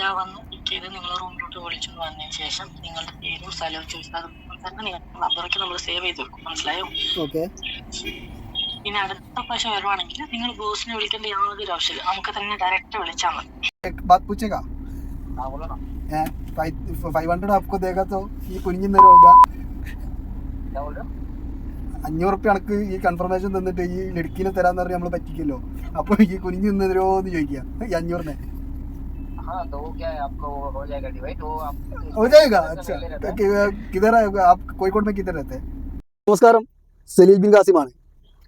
ഞാൻ വന്ന് പിക്ക് ചെയ്ത് നിങ്ങളെ റൂമിലോട്ട് വിളിച്ചു വന്നതിന് ശേഷം നിങ്ങളുടെ പേരും സ്ഥലവും ചോദിച്ചാൽ തന്നെ നിങ്ങളുടെ നമ്പറൊക്കെ നമ്മൾ സേവ് ചെയ്ത് വെക്കും മനസ്സിലായോ? ഓക്കെ ഇനി അടുത്ത പ്രാവശ്യം വരുവാണെങ്കിൽ നിങ്ങൾ ബോസിനെ വിളിക്കേണ്ട യാതൊരു ആവശ്യമില്ല. നമുക്ക് തന്നെ ഡയറക്റ്റ് വിളിച്ചാൽ മതി. ഫൈവ് ഈ ഈ കൺഫർമേഷൻ തന്നിട്ട് ഈ ലടുക്കിനെ തരാന്ന് പറഞ്ഞാൽ നമ്മൾ പറ്റിക്കല്ലോ. അപ്പോൾ ഈ കുഞ്ഞു തരുമോ എന്ന് ഈ അഞ്ഞൂറിനെ. हाँ तो वो क्या है आपको वो हो जाएगा डिवाइड वो आप हो जाएगा अच्छा कि- किधर है आप കോഴിക്കോട് में किधर रहते हैं നമസ്കാരം സലീൽ ബിൻ കാസിമാണ്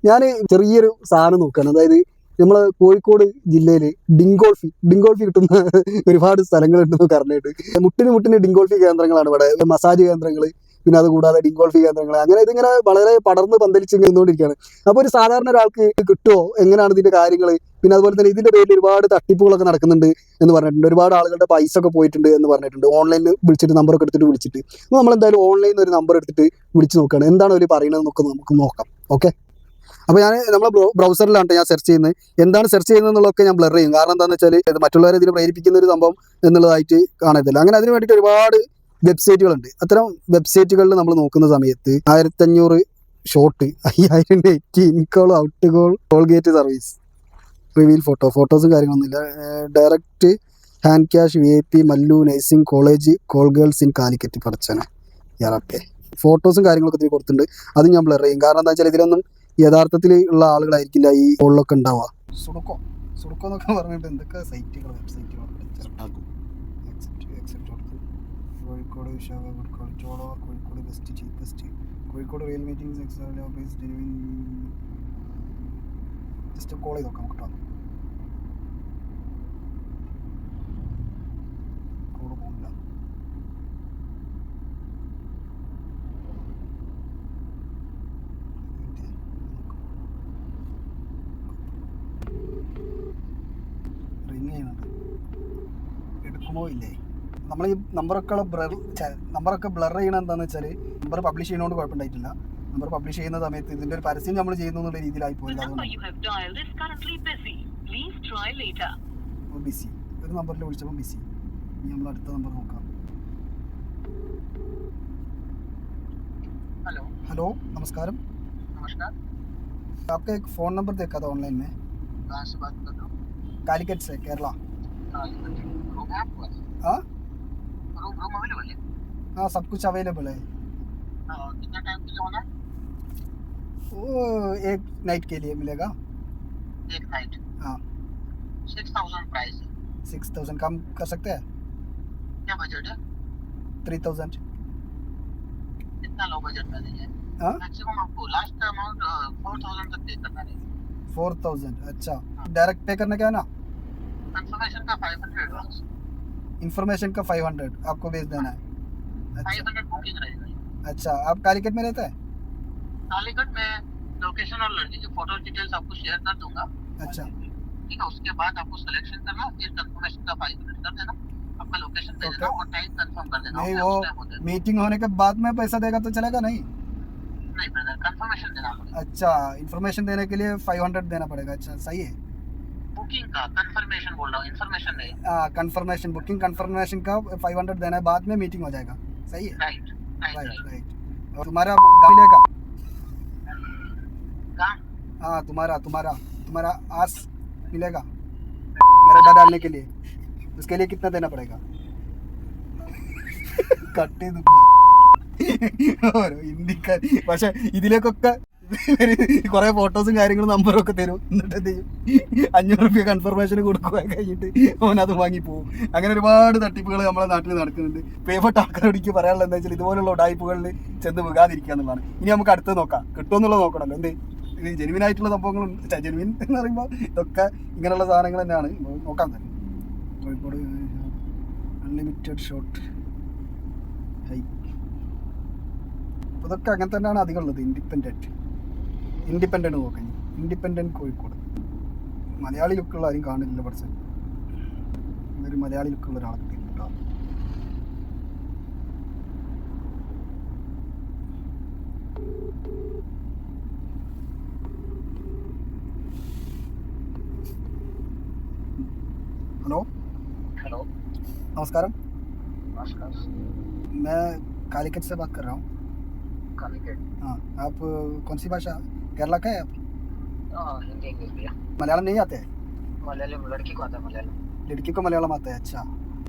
ഞാൻ ചെറിയൊരു സാധനം നോക്കുകയാണ് അതായത് നമ്മളെ കോഴിക്കോട് ജില്ലയിൽ ഡിങ്കോൾഫി ഡിങ്കോൾഫി കിട്ടുന്ന ഒരുപാട് സ്ഥലങ്ങളുണ്ടെന്ന് പറഞ്ഞിട്ട് മുട്ടിന് മുട്ടിന് ഡിങ്കോൾഫി കേന്ദ്രങ്ങളാണ് ഇവിടെ മസാജ് കേന്ദ്രങ്ങൾ പിന്നെ അതുകൂടാതെ ഡിങ്കോൾഫി കേന്ദ്രങ്ങൾ അങ്ങനെ ഇതിങ്ങനെ വളരെ പടർന്ന് പന്തലിച്ച് നിന്നുകൊണ്ടിരിക്കുകയാണ്. അപ്പോൾ ഒരു സാധാരണ ഒരാൾക്ക് കിട്ടുമോ എങ്ങനെയാണ് ഇതിന്റെ കാര്യങ്ങൾ പിന്നെ അതുപോലെ തന്നെ ഇതിന്റെ പേരിൽ ഒരുപാട് തട്ടിപ്പുകളൊക്കെ നടക്കുന്നുണ്ട് എന്ന് പറഞ്ഞിട്ടുണ്ട്. ഒരുപാട് ആളുകളുടെ പൈസ ഒക്കെ പോയിട്ടുണ്ട് എന്ന് പറഞ്ഞിട്ടുണ്ട്. ഓൺലൈനിൽ വിളിച്ചിട്ട് നമ്പറൊക്കെ എടുത്തിട്ട് വിളിച്ചിട്ട്. നമ്മൾ എന്തായാലും ഓൺലൈനിൽ ഒരു നമ്പർ എടുത്തിട്ട് വിളിച്ച് നോക്കുകയാണ്. എന്താണ് അവർ പറയുന്നത് നമുക്ക് നമുക്ക് നോക്കാം. ഓക്കെ അപ്പോൾ ഞാൻ നമ്മളെ ബ്രൗസറിലാണ് ഞാൻ സെർച്ച് ചെയ്യുന്നത്. എന്താണ് സെർച്ച് ചെയ്യുന്നത് എന്നുള്ളതൊക്കെ ഞാൻ ബ്ലർ ചെയ്യും. കാരണം എന്താണെന്ന് വെച്ചാൽ മറ്റുള്ളവരെ ഇതിന് പ്രേരിപ്പിക്കുന്ന ഒരു സംഭവം എന്നുള്ളതായിട്ട് കാണത്തില്ല. അങ്ങനെ അതിന് വേണ്ടിയിട്ട് ഒരുപാട് വെബ്സൈറ്റുകളുണ്ട്. അത്തരം വെബ്സൈറ്റുകളിൽ നമ്മൾ നോക്കുന്ന സമയത്ത് ആയിരത്തഞ്ഞൂറ് ഷോട്ട് അയ്യായിരം എയ്റ്റി ഇൻകോൾ ഔട്ട് കോൾ ഗേറ്റ് സർവീസ് റിവീൽ ഫോട്ടോ ഫോട്ടോസും കാര്യങ്ങളൊന്നുമില്ല. Direct hand cash V I P Mallu nursing college call girls in Calicut പറച്ചന ഇയാളെ ഫോട്ടോസും കാര്യങ്ങളൊക്കെ ഇതിൽ കൊടുത്തിട്ടുണ്ട്. അതും ഞാൻ ബ്ലർ ചെയ്യും. കാരണം എന്താ വെച്ചാൽ ഇതിലൊന്നും യഥാർത്ഥത്തിൽ ഉള്ള ആളുകളായിരിക്കില്ല ഈ കോളിലൊക്കെ ഉണ്ടാവുക. സുടുക്കോ സുടുക്കോ എന്നൊക്കെ പറഞ്ഞിട്ട് എന്തൊക്കെ സൈറ്റുകൾ കോഴിക്കോട് വിശാഖ Kozhikode ചോളവർ Kozhikode best cheapest Kozhikode rail meetings എക്സാമിൽ ഓഫീസ് ജസ്റ്റ് കോൾ ചെയ്ത് നോക്കാം കേട്ടോ. കോൾ എടുക്കുമോ ഇല്ലേ? നമ്മൾ ഈ നമ്പറൊക്കെ ബ്ലർ നമ്പറൊക്കെ ബ്ലർ ചെയ്യണം എന്താണെന്ന് വെച്ചാൽ നമ്പർ പബ്ലിഷ് ചെയ്യുന്നതുകൊണ്ട് കുഴപ്പമുണ്ടായിട്ടില്ല നമ്പർ പബ്ലിഷ് ചെയ്യുന്ന സമയത്ത് ഇതിൻ്റെ ഒരു പരസ്യം നമ്മൾ ചെയ്യുന്നു എന്നുള്ള രീതിയിലായി The പോയില്ല number you have dialed is currently busy. Please try later. അതുകൊണ്ട് ബിസി ഒരു നമ്പറിൽ വിളിച്ചപ്പോൾ ബിസി ഇനി നമ്മൾ അടുത്ത നമ്പർ നോക്കാം हेलो हेलो नमस्कार नमस्कार आपका एक फ़ोन नंबर देखा था ऑनलाइन में कहाँ से बात कर रहे हो कालीकट से केरला हाँ, रूम है? हाँ अवेलेबल है हाँ सब कुछ अवेलेबल है। हाँ, कितना टाइम के लिए होना वो एक नाइट के लिए मिलेगा। एक नाइट हाँ। Six thousand price six thousand कम कर सकते हैं? क्या बजट है? थ्री थाउज़ेंड कितना लो बजट में नहीं है। हाँ? मैक्सिमम आपको लास्ट अमाउंट फोर थाउज़ेंड तक पे करना है। फोर थाउज़ेंड अच्छा। डायरेक्ट पे करना क्या है ना? कंफर्मेशन का फाइव हंड्रेड एडवांस इन्फॉर्मेशन का फाइव हंड्रेड आपको भेज देना है। अच्छा। अच्छा आप कालीकट में रहते हैं? कालीकट में लोकेशन और लड़की की फ़ोटो डिटेल्स आपको शेयर कर दूँगा। अच्छा। ठीक है उसके बाद आपको सिलेक्शन करना फिर कंफर्मेशन का फाइव हंड्रेड कर देना। आपका लोकेशन भेज देना और टाइम कंफर्म कर देना। नहीं वो। मीटिंग होने के बाद में पैसा देगा तो चलेगा नहीं? नहीं ब्रदर कंफर्मेशन देना पड़ेगा। अच्छा इन्फॉर्मेशन देने के लिए फाइव हंड्रेड देना पड़ेगा। अच्छा सही है। बुकिंग का कंफर्मेशन बोल रहा हूँ इन्फॉर्मेशन नहीं। कंफर्मेशन बुकिंग कंफर्मेशन का फाइव हंड्रेड देना है बाद में मीटिंग हो जाएगा। सही है? राइट राइट राइट और तुम्हारा गाड़ी मिलेगा हाँ तुम्हारा तुम्हारा तुम्हारा आस मिलेगा मेरा डालने के लिए। उसके लिए कितना देना पड़ेगा? ಕಟ್ಟಿದ್ದು और ಹಿಂದಿ ಭಾಷೆ ಇದಿಲೇ ಕೊಕ್ಕ കുറെ ഫോട്ടോസും കാര്യങ്ങളും നമ്പറും ഒക്കെ തരും. എന്നിട്ട് എന്ത് ചെയ്യും? അഞ്ഞൂറ് റുപ്യ കൺഫർമേഷൻ കൊടുക്കുക കഴിഞ്ഞിട്ട് ഓൻ അത് വാങ്ങി പോകും അങ്ങനെ ഒരുപാട് തട്ടിപ്പുകൾ നമ്മളെ നാട്ടിൽ നടക്കുന്നുണ്ട്. പേപ്പെട്ട ആൾക്കാരോട് എനിക്ക് പറയാനുള്ളത് എന്താ വെച്ചാൽ ഇതുപോലുള്ള ഉടായ്പകളിൽ ചെന്ന് വീകാതിരിക്കുക എന്നുള്ളതാണ്. ഇനി നമുക്ക് അടുത്ത് നോക്കാം. കിട്ടുമെന്നുള്ളത് നോക്കണം എന്ത്? ജെനുവിൻ ആയിട്ടുള്ള സംഭവങ്ങളും ജെനുവിൻ എന്ന് പറയുമ്പോൾ ഇതൊക്കെ ഇങ്ങനെയുള്ള സാധനങ്ങൾ തന്നെയാണ്. നോക്കാൻ തന്നെ കോഴിക്കോട് അൺലിമിറ്റഡ് ഷോട്ട് ഹൈ ഇതൊക്കെ അങ്ങനെ തന്നെയാണ് അധികം ഉള്ളത്. ഇൻഡിപെൻഡന്റ് ഇൻഡിപെൻഡൻറ്റ് നോക്കാൻ ഇൻഡിപെൻഡൻറ്റ് കോഴിക്കോട് മലയാളി ലുക്കുള്ള ആരും കാണില്ല പഠിച്ച ഒരു മലയാളി ലുക്കുള്ള ഒരാളെ കിട്ടിയിട്ടുണ്ട് കേട്ടോ ഹലോ हेलो നമസ്കാരം नमस्कार मैं कालीकट से बात कर रहा हूँ कालीकेट हाँ आप कौन सी भाषा केरला का है आप मलयालम नहीं आते मलयालम लड़की को आता है मलयालम लड़की को मलयालम आता है अच्छा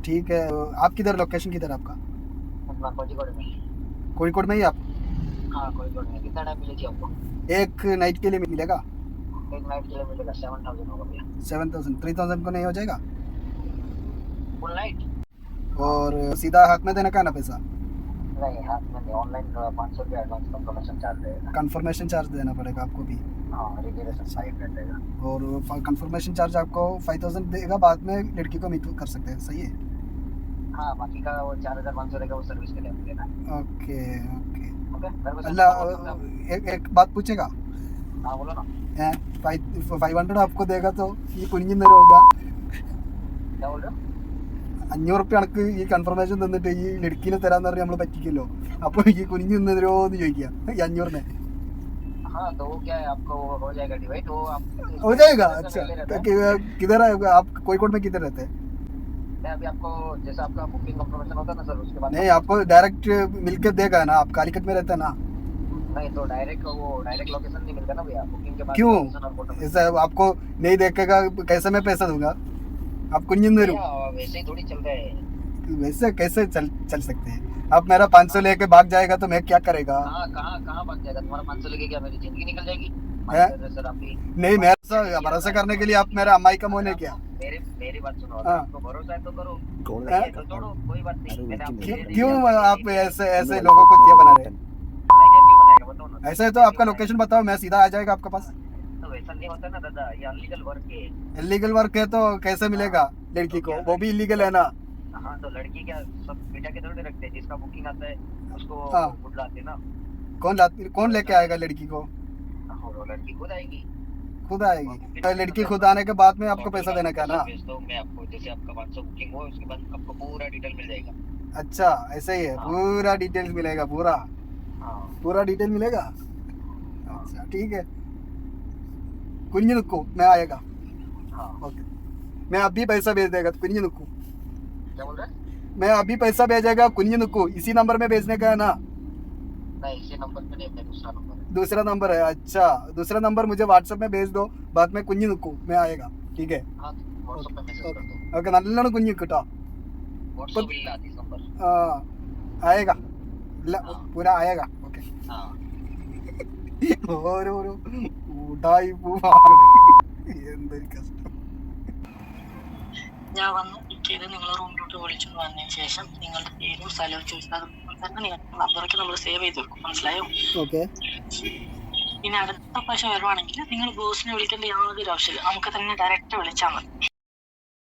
ठीक है आप किधर लोकेशन किधर आपका? कोझीकोड में में ही आप हाँ में कितना टाइम मिलेगी आपको एक नाइट के लिए मिलेगा? एक नाइट के लिए मिलेगा सेवन थाउज़ेंड होगा भैया. सेवन थाउज़ेंड थ्री थाउज़ेंड को नहीं हो जाएगा? फुल नाइट और सीधा हाथ में देना का ना पैसा? हाँ, कंफर्मेशन चार्ज देना। पड़ेगा आपको भी। हाँ, अच्छा। और कंफर्मेशन चार्ज आपको फाइव थाउज़ेंड देगा बाद में लड़की को मीट कर सकते हैं सही है? हाँ बाकी का वो वो सर्विस के लिए ओके ओके। अल्लाह एक एक बात पूछेगा? हाँ, बोलो ना। फाइव हंड्रेड आपको देगा तो ये कुंजी नहीं होगा। क्या बोल रहे हो? അഞ്ഞൂറ് റുപ്യ കണക്ക് ഈ കൺഫർമേഷൻ തന്നിട്ട് ഈ തരാന്ന് പറഞ്ഞാൽ പറ്റിക്കല്ലോ. അപ്പൊ ഈ കുനിഞ്ഞു നിന്നതിരോ എന്ന് ചോദിക്കുക ഈ അഞ്ഞൂറിനെ. हाँ तो क्या है आपको हो जाएगा डिवाइड हो जाएगा अच्छा किधर है आप में किधर रहते हैं नहीं आपको डायरेक्ट मिलकर देगा ना आप कालीकट में रहते हैं ना नहीं तो डायरेक्ट वो डायरेक्ट लोकेशन नहीं मिलता ना भैया बुकिंग के बाद क्यों ऐसा आपको नहीं देखेगा कैसे मैं पैसा दूँगा आप कुंजन दे वैसे थोड़ी चल रहा है। वैसे कैसे चल चल सकते हैं? आप मेरा पाँच सौ लेके भाग जाएगा तो मैं क्या करेगा? कहाँ कहाँ कहाँ भाग जाएगा? तुम्हारा पाँच सौ लेके क्या मेरी ज़िंदगी निकल जाएगी? है? सर आप भी नहीं मेरा भरोसा करने के लिए आप मेरा अम्माई का मोह नहीं किया। मेरी मेरी बात सुनो अगर हाँ। भरोसा है तो करो। नहीं तो क्यों आप ऐसे ऐसे लोगों को क्या बना रहे हैं? ऐसे है तो आपका लोकेशन बताओ मैं सीधा आ जाएगा आपके पास। वैसा नहीं होता ना दादा ये अनलीगल वर्क है। इलीगल वर्क है तो कैसे मिलेगा लड़की को? वो भी इलीगल है ना? हाँ तो लड़की क्या सब बेटा के थोड़ी रखते हैं जिसका बुकिंग आता है उसको हाँ। बुलाते ना। कौन कौन लेके आएगा लड़की को? और लड़की खुद आएगी। खुद आएगी। तो लड़की खुद आने के बाद में आपको पैसा देना का ना? मैं आपको जैसे आपका पाँच सौ बुकिंग हो उसके बाद आपको पूरा डिटेल मिल जाएगा। अच्छा ऐसा ही है हाँ। पूरा डिटेल्स मिलेगा पूरा? हाँ। पूरा डिटेल मिलेगा? अच्छा ठीक है। कुंज नुको मैं आएगा हाँ ओके मैं अभी पैसा भेज देगा कुंज नुको क्या बोल रहे मैं अभी पैसा भेजेगा कुंज नुको इसी नंबर में भेजने का है ना नहीं इसी नंबर पे नहीं दूसरा नंबर दूसरा नंबर है अच्छा दूसरा नंबर मुझे व्हाट्सएप में भेज दो बाद में कुंज नुको मैं आएगा ठीक है ഓക്കെ നല്ലോണം കുഞ്ഞു കിട്ടോ ആയേക ഇല്ല പൂരാ ആയേക ഓക്കെ ഓരോരോ ഉടായി പോവാണ്. എന്തൊരു കഷ്ടം. ഞാൻ വന്ന് പിക്ക് ചെയ്ത് നിങ്ങളെ റൂമിലോട്ട് വിളിച്ചു വന്നതിന് ശേഷം നിങ്ങളുടെ പേരും സ്ഥലവും ചോദിച്ചത് അതുപോലെ തന്നെ നിങ്ങളുടെ നമ്പറൊക്കെ നമ്മൾ സേവ് ചെയ്ത് വെക്കും. മനസ്സിലായോ? ഓക്കെ. ഇനി അടുത്ത പ്രാവശ്യം വരുവാണെങ്കിൽ നിങ്ങൾ ബോസിനെ വിളിക്കേണ്ട യാതൊരു ആവശ്യമില്ല. നമുക്ക് തന്നെ ഡയറക്റ്റ് വിളിച്ചാൽ മതി.